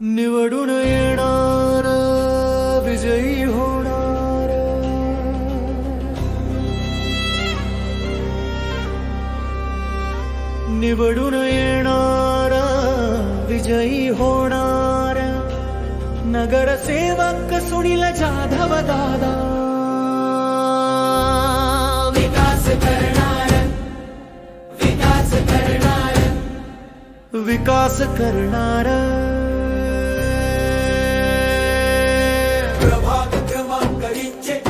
निवडून येणार विजयी होणार. निवडून येणार विजयी होणार. नगरसेवक सुनील जाधव दादा. विकास करणार. प्रभाग क्रमांक चे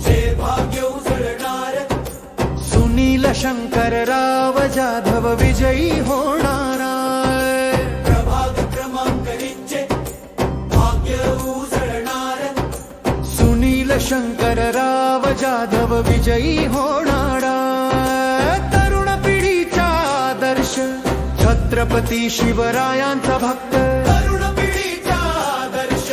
जे भाग्य उजळणार. सुनील शंकरराव जाधव विजयी होणार. प्रभाग क्रमांक भाग्य उजळणार. सुनील शंकरराव जाधव विजयी होणार. छत्रपती शिवरायांचा भक्त. तरुण पिढीचा आदर्श.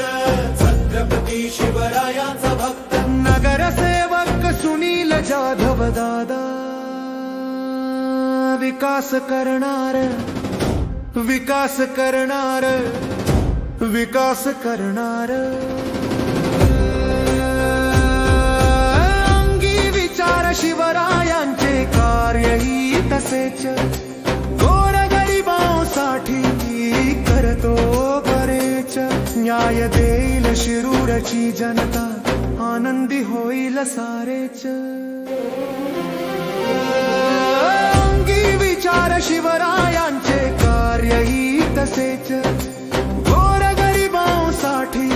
छत्रपती शिवरायाचा भक्त. नगरसेवक सुनील जाधव दादा. विकास करणार. विकास करणार. विकास करणार. अंगी विचार शिवरायांचे कार्यही तसेच. न्याय देईल शिरूरची जनता. आनंदी होईल सारेच. अंगी विचार शिवरायांचे कार्यही तसेच. गोर गरिबांसाठी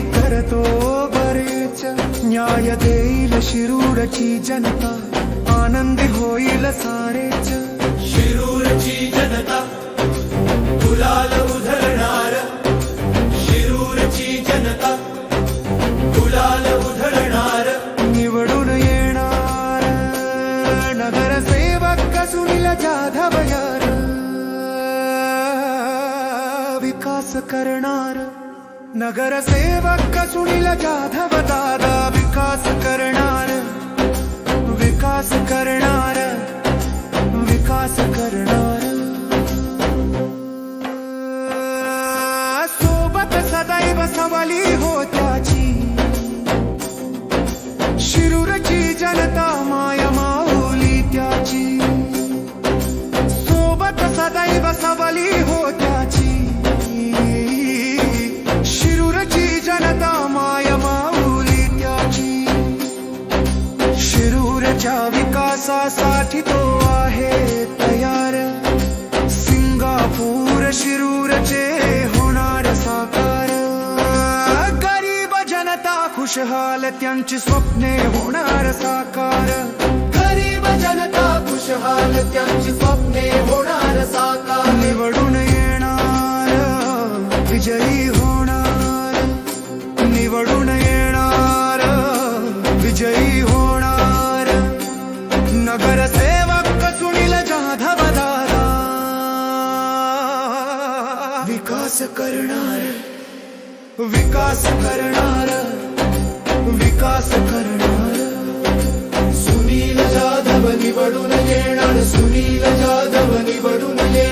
करतो बरेच. न्याय देईल शिरूरची जनता. आनंदी होईल सारेच जनता. गुलाल उधळणार. निवडून येणार. नगरसेवक सुनील जाधव यार. विकास करणार. नगरसेवक सुनील जाधव दादा. विकास करणार. विकास करणार. विकास करणार. जनता खुशहाल, त्यांची स्वप्ने होणार साकार. गरीब जनता खुशहाल, त्यांची स्वप्ने होणार साकार. निवडून येणार, विजयी होणार. निवडून येणार, विजयी होणार. नगरसेवक सुनील जाधव दादा. विकास करणार विकास करणार. ಪ್ರವಾಸ ಕರುಣ ಸುನೀಲ ಜಾಧವ ನಿವಡು ನೇಣ ಸುನೀಲ ಜಾಧವ ನಿವಡು ನೇಣ